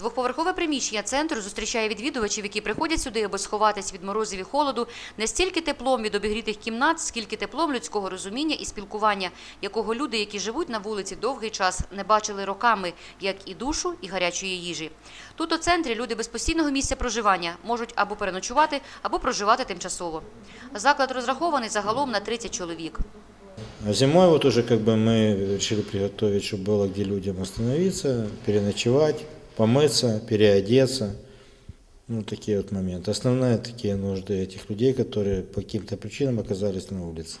Двохповерхове приміщення центру зустрічає відвідувачів, які приходять сюди, аби сховатись від морозів і холоду, не стільки теплом від обігрітих кімнат, скільки теплом людського розуміння і спілкування, якого люди, які живуть на вулиці довгий час, не бачили роками, як і душу, і гарячої їжі. Тут у центрі люди без постійного місця проживання можуть або переночувати, або проживати тимчасово. Заклад розрахований загалом на 30 чоловік. А зимой вот уже как бы мы решили приготовить, чтобы было где людям остановиться, переночевать, помыться, переодеться. Ну, такие вот моменты. Основные такие нужды этих людей, которые по каким-то причинам оказались на улице.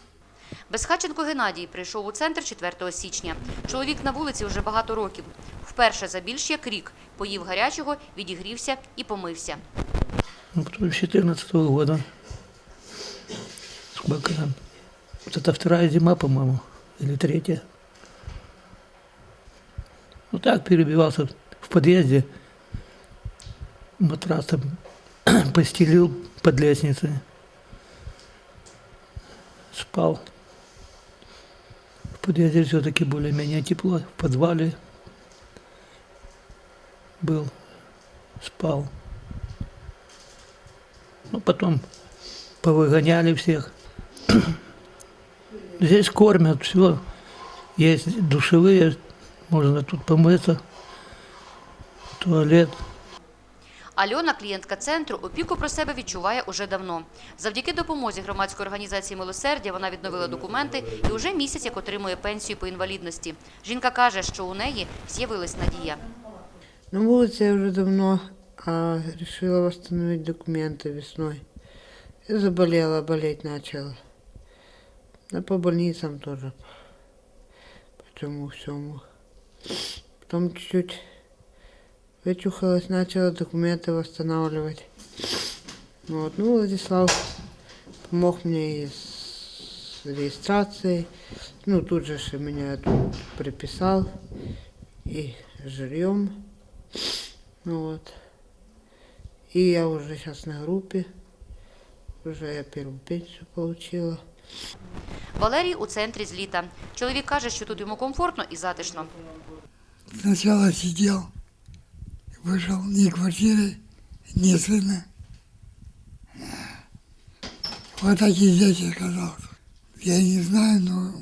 Безхатченко Геннадій прийшов у центр 4 січня. Чоловік на вулиці вже багато років. Вперше за більш як рік поїв гарячого, відігрівся і помився. Ну, потом с 14 года. Сколько там? Вот это вторая зима, по-моему, или третья. Ну так, перебивался в подъезде. Матрасом постелил под лестницей. Спал. В подъезде все-таки более-менее тепло. В подвале был. Спал. Ну, потом повыгоняли всех. Здесь кормят, все. Есть душевые, можно тут помыться. Туалет. Альона, клієнтка центру, опіку про себе відчуває уже давно. Завдяки допомозі громадської організації «Милосердя» вона відновила документи і уже місяць як отримує пенсію по інвалідності. Жінка каже, що у неї з'явилась надія. На улице я уже давно а, решила восстановить документы весной. И заболела, болеть начала. Да по больницам тоже. По всему. Потом чуть-чуть вычухалась, начала документы восстанавливать. Вот. Ну, Владислав помог мне и с регистрацией. Ну, тут же меня тут приписал. И жильем. Ну вот. И я уже сейчас на группе. Уже я первую пенсию получила. Валерій у центрі з літа. Чоловік каже, що тут йому комфортно і затишно. Сначала сидел, вышел ни квартиры, ни сына. Вот так и здесь оказался. Я не знаю, но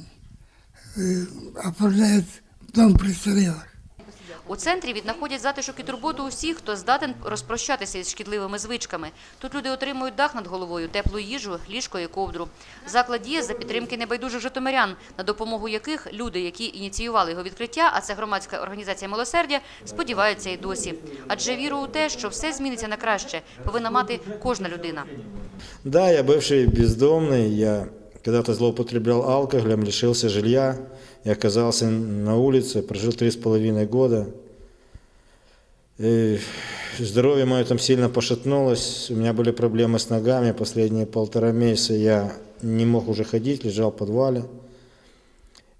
э, оформляет дом престарелых. У центрі віднаходять затишок і турботу усіх, хто здатен розпрощатися із шкідливими звичками. Тут люди отримують дах над головою, теплу їжу, ліжко і ковдру. Заклад діє за підтримки небайдужих житомирян, на допомогу яких люди, які ініціювали його відкриття, а це громадська організація «Милосердя», сподіваються і досі. Адже віру у те, що все зміниться на краще, повинна мати кожна людина. Да, я бывший бездомный, я когда-то злоупотреблял алкоголем, лишился жилья и оказался на улице, прожил три с половиной года. И здоровье мое там сильно пошатнулось, у меня были проблемы с ногами, последние полтора месяца я не мог уже ходить, лежал в подвале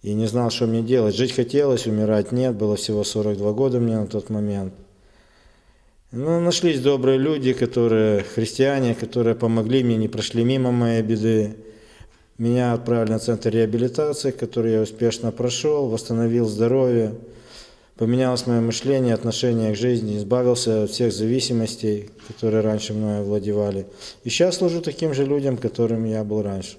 и не знал, что мне делать. Жить хотелось, умирать нет, было всего 42 года мне на тот момент. Ну, нашлись добрые люди, которые, христиане, которые помогли мне, не прошли мимо моей беды. Меня отправили на центр реабилитации, который я успешно прошел, восстановил здоровье, поменялось мое мышление, отношение к жизни, избавился от всех зависимостей, которые раньше мною овладевали. И сейчас служу таким же людям, которым я был раньше.